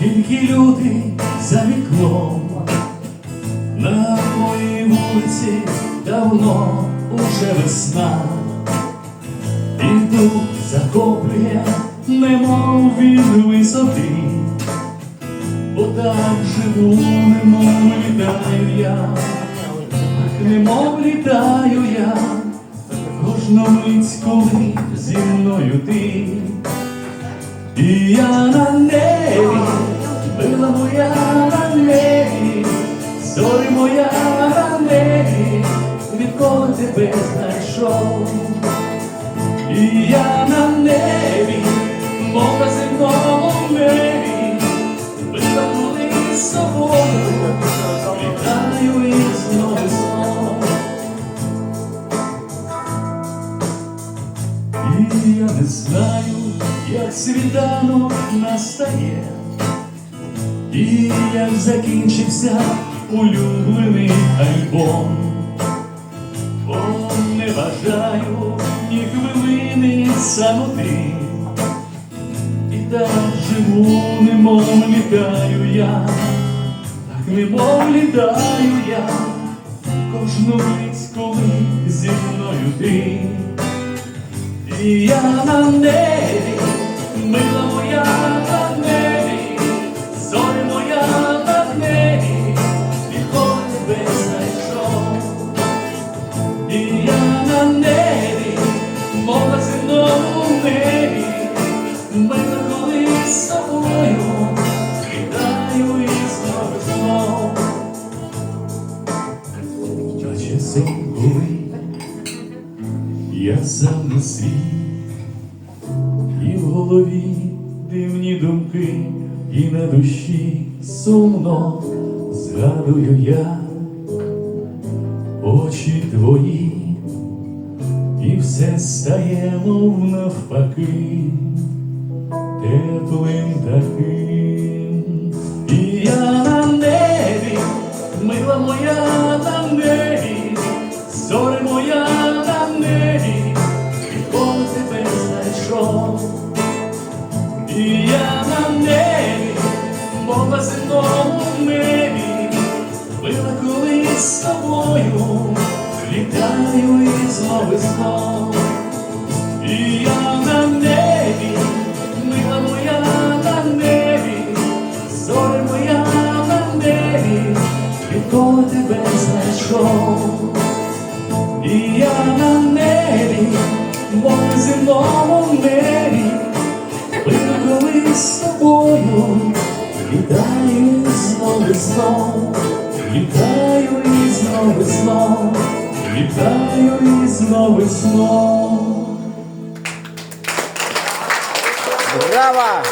тільки люди за вікном. На моїй вулиці давно уже весна, і дух захоплює, немов він висоти, бо так живу, немов літаю я, немов літаю я, кожну мить, коли зі мною ти. І я на небі, била моя на небі, зорі моя на небі, відколи тебе знайшов. І я на небі, мов на земному небі, била коли з собою, літаю і знову знов. І я не знаю, як світанок настає, і як закінчився улюблений альбом, бо не бажаю ні хвилини самоти, і так живу, немов літаю я, так немов літаю я, кожну мить, коли зі мною ти. Я на небі, мила моя на небі, зорі моя на небі, відколи тебе знайшов. І я на небі, мов на земному небі, мила коли з собою, літаю і знову знов. Я сам на світ, голові дивні думки, і на душі сумно згадую я очі твої, і все стає, мов навпаки, теплим таким. І я на небі, мов на земному небі, мила колись з тобою, літаю і знову знов. І я на небі, мила моя на небі, зорі моя на небі, відколи тебе знайшов. І я на небі, мов на земному небі, з тобою, літаю і знову знов, літаю і знову знов, літаю і знов. Браво!